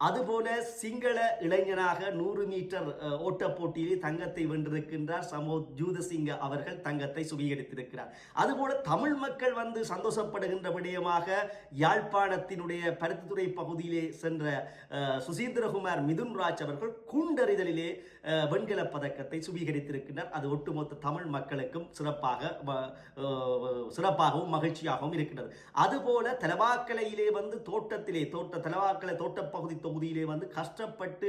அதுபோல சிங்கள இளைஞனாக நூறு மீட்டர் ஓட்ட போட்டியிலே தங்கத்தை வென்றிருக்கின்றார் சமோத் ஜூதசிங்க அவர்கள் தங்கத்தை சுவீகரித்திருக்கிறார். அதுபோல தமிழ் மக்கள் வந்து சந்தோஷப்படுகின்ற விடயமாக யாழ்ப்பாணத்தினுடைய பருத்தித்துறை பகுதியிலே சென்ற சுசீந்திரகுமார் மிதுன்ராஜ் அவர்கள் குண்டறிதலிலே வெண்கல வெண்கலப் பதக்கத்தை சுவீகரித்திருக்கின்றார். அது ஒட்டுமொத்த தமிழ் மக்களுக்கும் சிறப்பாக வ- சிறப்பாகவும் மகிழ்ச்சியாகவும் இருக்கின்றது. அதுபோல தலவாக்கலையிலே வந்து தோட்டத்திலே தோட்ட தலவாக்கலை தோட்டப்பகுதி தொகுதியிலே வந்து கஷ்டப்பட்டு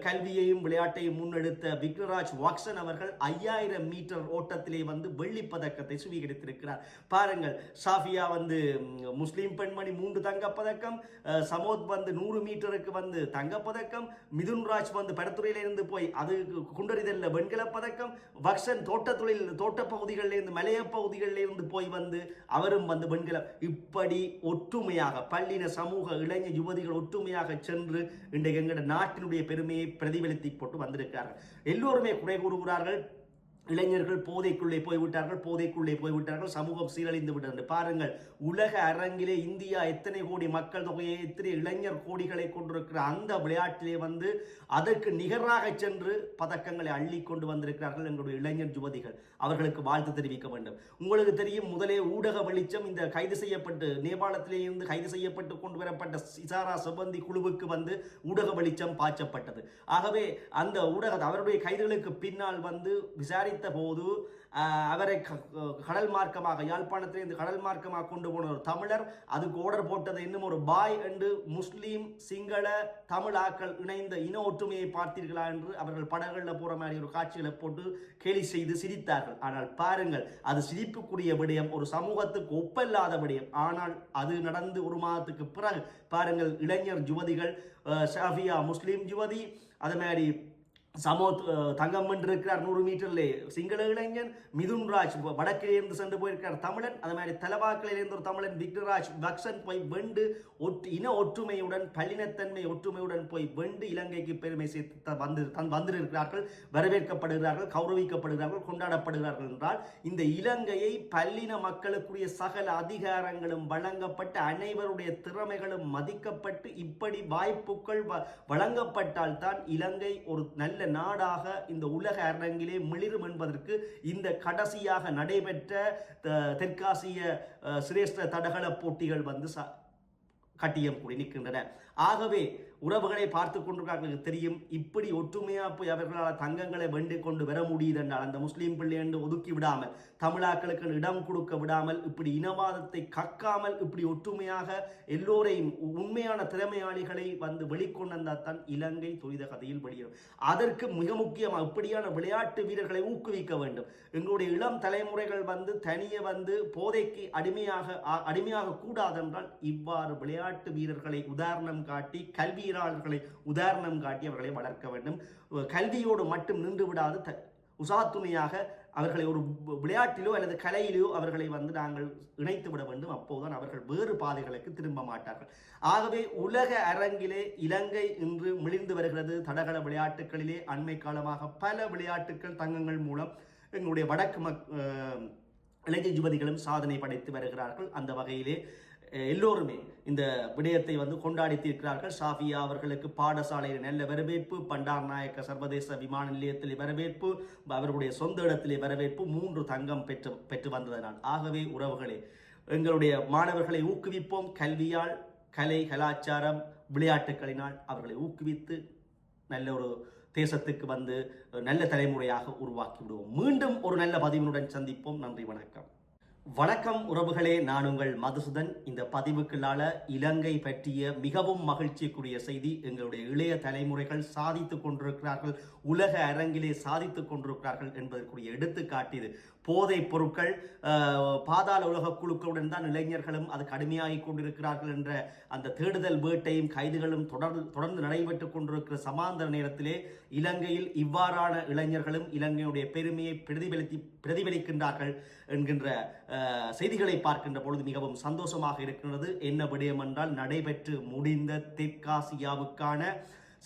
கல்வியையும் விளையாட்டையும் முன்னெடுத்த விக்னராஜ் வாக்சன் அவர்கள் ஐயாயிரம் மீட்டர் ஓட்டத்திலே வந்து வெள்ளிப் பதக்கத்தை சுவீகரித்திருக்கிறார். பாருங்கள் சாஃபியா வந்து முஸ்லீம் பெண்மணி மூன்று தங்கப்பதக்கம் சமோத் வந்து நூறு மீட்டருக்கு வந்து தங்கப்பதக்கம் மிதுன்ராஜ் வந்து படத்துறையிலிருந்து போய் அது குண்டறிதல்ல வெண்கலப் பதக்கம் வக்சன் தோட்டத்துறையில் தோட்ட பகுதிகளிலிருந்து மலைய பகுதிகளில் இருந்து போய் வந்து அவரும் வந்து வெண்கலம். இப்படி ஒற்றுமையாக பள்ளின சமூக இளைஞர் யுவதிகள் ஒற்றுமையாக சென்று இன்றைக்கு எங்களுடைய நாட்டினுடைய பெருமையை பிரதிபலித்து போட்டு வந்திருக்கிறார்கள். எல்லோருமே குறை கூறுகிறார்கள். இளைஞர்கள் போதைக்குள்ளே போய்விட்டார்கள் போதைக்குள்ளே போய்விட்டார்கள் சமூகம் சீரழிந்து விட்டது. பாருங்கள் உலக அரங்கிலே இந்தியா எத்தனை கோடி மக்கள் தொகையை எத்தனை இளைஞர் கோடிகளை கொண்டிருக்கிற அந்த விளையாட்டிலே வந்து அதற்கு நிகராக சென்று பதக்கங்களை அள்ளி கொண்டு வந்திருக்கிறார்கள் எங்களுடைய இளைஞர் யுவதிகள். அவர்களுக்கு வாழ்த்து தெரிவிக்க வேண்டும். உங்களுக்கு தெரியும் முதலே ஊடக வெளிச்சம் இந்த கைது செய்யப்பட்டு நேபாளத்திலே இருந்து கைது செய்யப்பட்டு கொண்டு வரப்பட்ட சிசாரா சுபந்தி குழுவுக்கு வந்து ஊடக வெளிச்சம் பாய்ச்சப்பட்டது. ஆகவே அந்த ஊடக அவருடைய கைதுகளுக்கு பின்னால் வந்து விசாரித்த போது அவரை க- கடல் மார்க்கமாக யாழ்ப்பாணத்திலிருந்து கடல் மார்க்கமாக கொண்டு போன ஒரு தமிழர் அதுக்கு ஓடர் போட்டது இன்னும் ஒரு பாய் என்று முஸ்லீம் சிங்கள தமிழாக்கள் இணைந்த இன ஒற்றுமையை பார்த்தீர்களா என்று அவர்கள் படங்களில் போற மாதிரி ஒரு காட்சிகளை போட்டு கேலி செய்து சிரித்தார்கள். ஆனால் பாருங்கள் அது சிரிப்புக்குரிய விடயம் ஒரு சமூகத்துக்கு ஒப்பில்லாத விடயம். ஆனால் அது நடந்து ஒரு மாதத்துக்கு பிறகு பாருங்கள் இளைஞர் யுவதிகள் ஷாஃபியா முஸ்லீம் யுவதி அதே மாதிரி சமோத் அஹ், தங்கம் வென்றிருக்கிறார் நூறு மீட்டர்லே. சிங்கள இளைஞன் மிதுன் ராஜ் இருந்து சென்று போயிருக்கிறார். தமிழன் அது மாதிரி தலவாக்கிலிருந்து ஒரு தமிழன் விக்னராஜ் பக்சன் போய் வெண்டு ஒட்டு இன ஒற்றுமையுடன் பல்லினத்தன்மை ஒற்றுமையுடன் போய் வெண்டு இலங்கைக்கு பெருமை சேர்த்து வந்து தன் வந்திருக்கிறார்கள் வரவேற்கப்படுகிறார்கள் கௌரவிக்கப்படுகிறார்கள் கொண்டாடப்படுகிறார்கள் என்றால் இந்த இலங்கையை பல்லின மக்களுக்குரிய சகல அதிகாரங்களும் வழங்கப்பட்டு அனைவருடைய திறமைகளும் மதிக்கப்பட்டு இப்படி வாய்ப்புகள் வ- வழங்கப்பட்டால் தான் இலங்கை ஒரு நல்ல நாடாக இந்த உலக அரங்கிலே மிளிரும் என்பதற்கு இந்த கடைசியாக நடைபெற்ற தெற்காசிய சிரேஷ்ட தடகள போட்டிகள் வந்து ச- கட்டியம் கூடி நிற்கின்றன. ஆகவே உறவுகளை பார்த்து கொண்டிருக்கிறார்களுக்கு தெரியும். இப்படி ஒற்றுமையாக போய் அவர்களால் தங்கங்களை வெண்டு கொண்டு வர முடியுது என்றால் அந்த முஸ்லீம் பிள்ளை என்று ஒதுக்கி விடாமல் தமிழாக்களுக்கு இடம் கொடுக்க விடாமல் இப்படி இனவாதத்தை கக்காமல் இப்படி ஒற்றுமையாக எல்லோரையும் உண்மையான திறமையாளிகளை வந்து வெளிக்கொண்டு வந்தால் தான் இலங்கை துரித கதையில் வெளியிடும் அதற்கு மிக முக்கியமாக இப்படியான விளையாட்டு வீரர்களை ஊக்குவிக்க வேண்டும். எங்களுடைய இளம் தலைமுறைகள் வந்து தனியே வந்து போதைக்கு அடிமையாக அடிமையாக கூடாதென்றால் இவ்வாறு விளையாட்டு வீரர்களை உதாரணம் காட்டி கல்வியாளர்களை உதாரணம் காட்டி அவர்களை வளர்க்க வேண்டும். கல்வியோடு மட்டும் நின்று விடாது. த உசாத்துணையாக அவர்களை ஒரு விளையாட்டிலோ அல்லது கலையிலோ அவர்களை வந்து நாங்கள் இணைத்து விட வேண்டும். அப்போதுதான் அவர்கள் வேறு பாதைகளுக்கு திரும்ப மாட்டார்கள். ஆகவே உலக அரங்கிலே இலங்கை இன்று மிளிர்ந்து வருகிறது. தடகள விளையாட்டுகளிலே அண்மை காலமாக பல விளையாட்டுகள் தங்கங்கள் மூலம் எங்களுடைய வடக்கு மக் இளைஞர் யுவதிகளும் சாதனை படைத்து வருகிறார்கள். அந்த வகையிலே எல்லோருமே இந்த விடயத்தை வந்து கொண்டாடித்திருக்கிறார்கள் ஷாஃபியா அவர்களுக்கு பாடசாலையில் நல்ல வரவேற்பு பண்டார் நாயக்க சர்வதேச விமான நிலையத்தில் வரவேற்பு அவர்களுடைய சொந்த இடத்திலே வரவேற்பு மூன்று தங்கம் பெற்று பெற்று வந்ததனால். ஆகவே உறவுகளே எங்களுடைய மாணவர்களை ஊக்குவிப்போம். கல்வியால் கலை கலாச்சாரம் விளையாட்டுகளினால் அவர்களை ஊக்குவித்து நல்ல ஒரு தேசத்துக்கு வந்து நல்ல தலைமுறையாக உருவாக்கி விடுவோம். மீண்டும் ஒரு நல்ல பதிவினுடன் சந்திப்போம். நன்றி வணக்கம். வணக்கம் உறவுகளே நான் உங்கள் மதுசூதன். இந்த பதிவுக்குள்ளால இலங்கை பற்றிய மிகவும் மகிழ்ச்சிக்குரிய செய்தி எங்களுடைய இளைய தலைமுறைகள் சாதித்து கொண்டிருக்கிறார்கள் உலக அரங்கிலே சாதித்துக் கொண்டிருக்கிறார்கள் என்பதற்குரிய எடுத்துக்காட்டு இது. போதைப் பொருட்கள் பாதாள உலக குழுக்களுடன் தான் இளைஞர்களும் அது கடுமையாகி கொண்டிருக்கிறார்கள் என்ற அந்த தேடுதல் வேட்டையும் கைதுகளும் தொடர்ந்து தொடர்ந்து நடைபெற்றுக் கொண்டிருக்கிற சமாந்தர நேரத்திலே இலங்கையில் இவ்வாறான இளைஞர்களும் இலங்கையுடைய பெருமையை பிரதிபலித்தி பிரதிபலிக்கின்றார்கள் என்கின்ற செய்திகளை பார்க்கின்ற பொழுது மிகவும் சந்தோஷமாக இருக்கின்றது. என்ன விடயம் என்றால் நடைபெற்று முடிந்த தெற்காசியாவுக்கான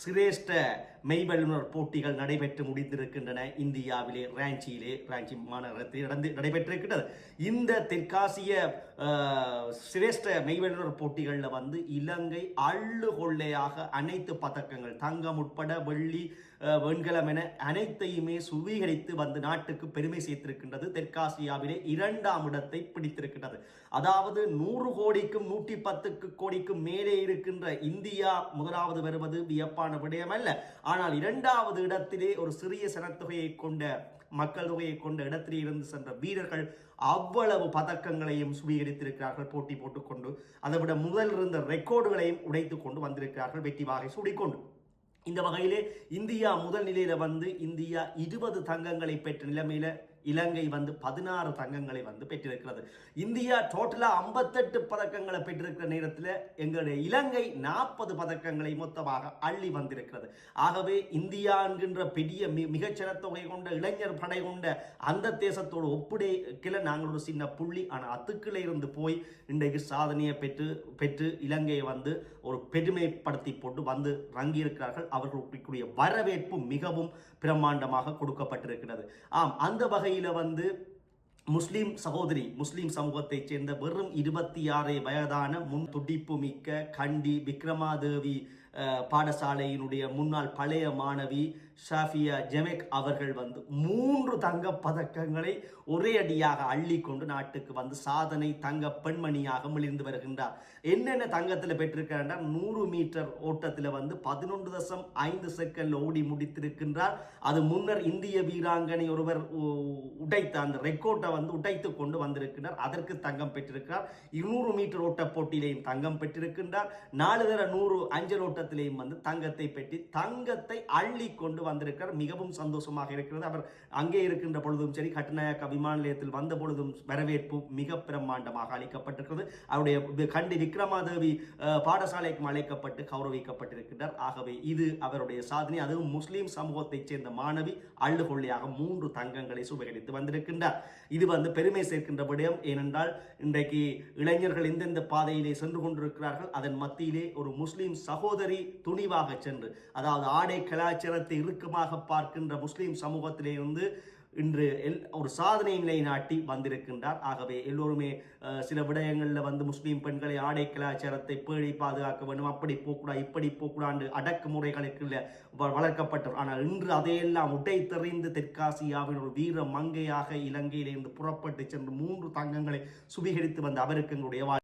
சிரேஷ்ட மெய்வல்லுநர் போட்டிகள் நடைபெற்று முடிந்திருக்கின்றன. இந்தியாவிலே ராஞ்சியிலே ராஞ்சி மாநகரத்தில் நடந்து நடைபெற்றிருக்கின்றது. இந்த தெற்காசிய சிரேஷ்ட மெய்வல்லுநர் போட்டிகளில் வந்து இலங்கை அள்ளு கொள்ளையாக அனைத்து பதக்கங்கள் தங்கம் உட்பட வெள்ளி வெண்கலம் என அனைத்தையுமே சுவீகரித்து வந்து நாட்டுக்கு பெருமை சேர்த்திருக்கின்றது. தெற்காசியாவிலே இரண்டாம் இடத்தை பிடித்திருக்கின்றது. அதாவது நூறு கோடிக்கும் நூற்றி பத்துக்கு கோடிக்கும் மேலே இருக்கின்ற இந்தியா முதலாவது வருவது வியப்பான விடயமல்ல. ஆனால் இரண்டாவது இடத்திலே ஒரு சிறிய சனத்தொகையை கொண்ட மக்கள் தொகையை கொண்ட இடத்திலே இருந்து சென்ற வீரர்கள் அவ்வளவு பதக்கங்களையும் சுவீகரித்திருக்கிறார்கள் போட்டி போட்டுக்கொண்டு அதை விட முதல் இருந்த ரெக்கார்டுகளையும் உடைத்து கொண்டு வந்திருக்கிறார்கள் வெற்றி வாகை சூடிக்கொண்டு. இந்த வகையிலே இந்தியா முதல் நிலையில வந்து இந்தியா இருபது தங்கங்களை பெற்ற நிலைமையில இலங்கை வந்து பதினாறு தங்கங்களை வந்து பெற்றிருக்கிறது. இந்தியா டோட்டலா ஐம்பத்தெட்டு பதக்கங்களை பெற்றிருக்கிற நேரத்தில் எங்களுடைய இலங்கை நாற்பது பதக்கங்களை மொத்தமாக அள்ளி வந்திருக்கிறது. ஆகவே இந்தியா என்கின்ற பெரிய மிகச்சிறத்தொகை தொகை கொண்ட இளைஞர் படை கொண்ட அந்த தேசத்தோடு ஒப்புடைக்கல நாங்கள் ஒரு சின்ன புள்ளி. ஆனால் அத்துக்களை இருந்து போய் இன்றைக்கு சாதனையை பெற்று பெற்று இலங்கையை வந்து ஒரு பெருமைப்படுத்தி போட்டு வந்து ரங்கியிருக்கிறார்கள். அவர்களுக்குரிய வரவேற்பு மிகவும் பிரம்மாண்டமாக கொடுக்கப்பட்டிருக்கிறது. ஆம் அந்த வகையில் வந்து முஸ்லிம் சகோதரி முஸ்லிம் சமூகத்தைச் சேர்ந்த வெறும் இருபத்தி ஆறு வயதான முன் துடிப்பு மிக்க கண்டி விக்ரமாதேவி பாடசாலையினுடைய முன்னாள் பழைய மாணவி ஷாஃபியா ஜெமெக் அவர்கள் வந்து மூன்று தங்க பதக்கங்களை ஒரே அடியாக அள்ளி கொண்டு நாட்டுக்கு வந்து சாதனை தங்க பெண்மணியாக மிளிர்ந்து வருகின்றார். என்னென்ன தங்கத்தில் பெற்றிருக்கிறார் நூறு மீட்டர் ஓட்டத்தில் வந்து பதினொன்று தசம் ஐந்து செகண்ட்ல ஓடி முடித்திருக்கின்றார். அது முன்னர் இந்திய வீராங்கனை ஒருவர் உ- உடைத்த அந்த ரெக்கோர்ட்டை வந்து உடைத்து கொண்டு வந்திருக்கின்றார். அதற்கு தங்கம் பெற்றிருக்கிறார். இருநூறு மீட்டர் ஓட்ட போட்டியிலையும் தங்கம் பெற்றிருக்கின்றார். நாலு தர நூறு அஞ்சல் ஓட்ட ஓட்டத்திலேயும் வந்து தங்கத்தை பெட்டி தங்கத்தை அள்ளி கொண்டு வந்திருக்கிறார். மிகவும் சந்தோஷமாக இருக்கிறது. அவர் அங்கே இருக்கின்ற பொழுதும் சரி கட்டுநாயக்க விமான நிலையத்தில் வந்த பொழுதும் வரவேற்பு மிக பிரம்மாண்டமாக அளிக்கப்பட்டிருக்கிறது. அவருடைய கண்டி விக்ரமாதேவி பாடசாலைக்கும் அழைக்கப்பட்டு கௌரவிக்கப்பட்டிருக்கின்றார். ஆகவே இது அவருடைய சாதனை. அதுவும் முஸ்லீம் சமூகத்தைச் சேர்ந்த மாணவி அள்ளுகொள்ளையாக மூன்று தங்கங்களை சுவகரித்து வந்திருக்கின்றார். இது வந்து பெருமை சேர்க்கின்ற விடயம். ஏனென்றால் இன்றைக்கு இளைஞர்கள் எந்தெந்த பாதையிலே சென்று கொண்டிருக்கிறார்கள். அதன் மத்தியிலே ஒரு முஸ்லீம் சகோதரி துணிவாக சென்று அதாவது ஆடை கலாச்சாரத்தை இறுக்கமாக பார்க்கின்ற முஸ்லீம் சமூகத்திலே இருந்து இன்று எல் ஒரு சாதனை நிலை நாட்டி வந்திருக்கின்றார். ஆகவே எல்லோருமே சில விடயங்களில் வந்து முஸ்லீம் பெண்களை ஆடை கலாச்சாரத்தை பேடி பாதுகாக்க வேண்டும். அப்படி போகக்கூடாது இப்படி போகக்கூடாது அடக்குமுறைகளுக்கு வ- வளர்க்கப்பட்டவர். ஆனால் இன்று அதையெல்லாம் உடை தெரிந்து தெற்காசியாவின் ஒரு வீர மங்கையாக இலங்கையிலிருந்து புறப்பட்டு சென்று மூன்று தங்கங்களை சுவீகரித்து வந்த அவருக்கு எங்களுடைய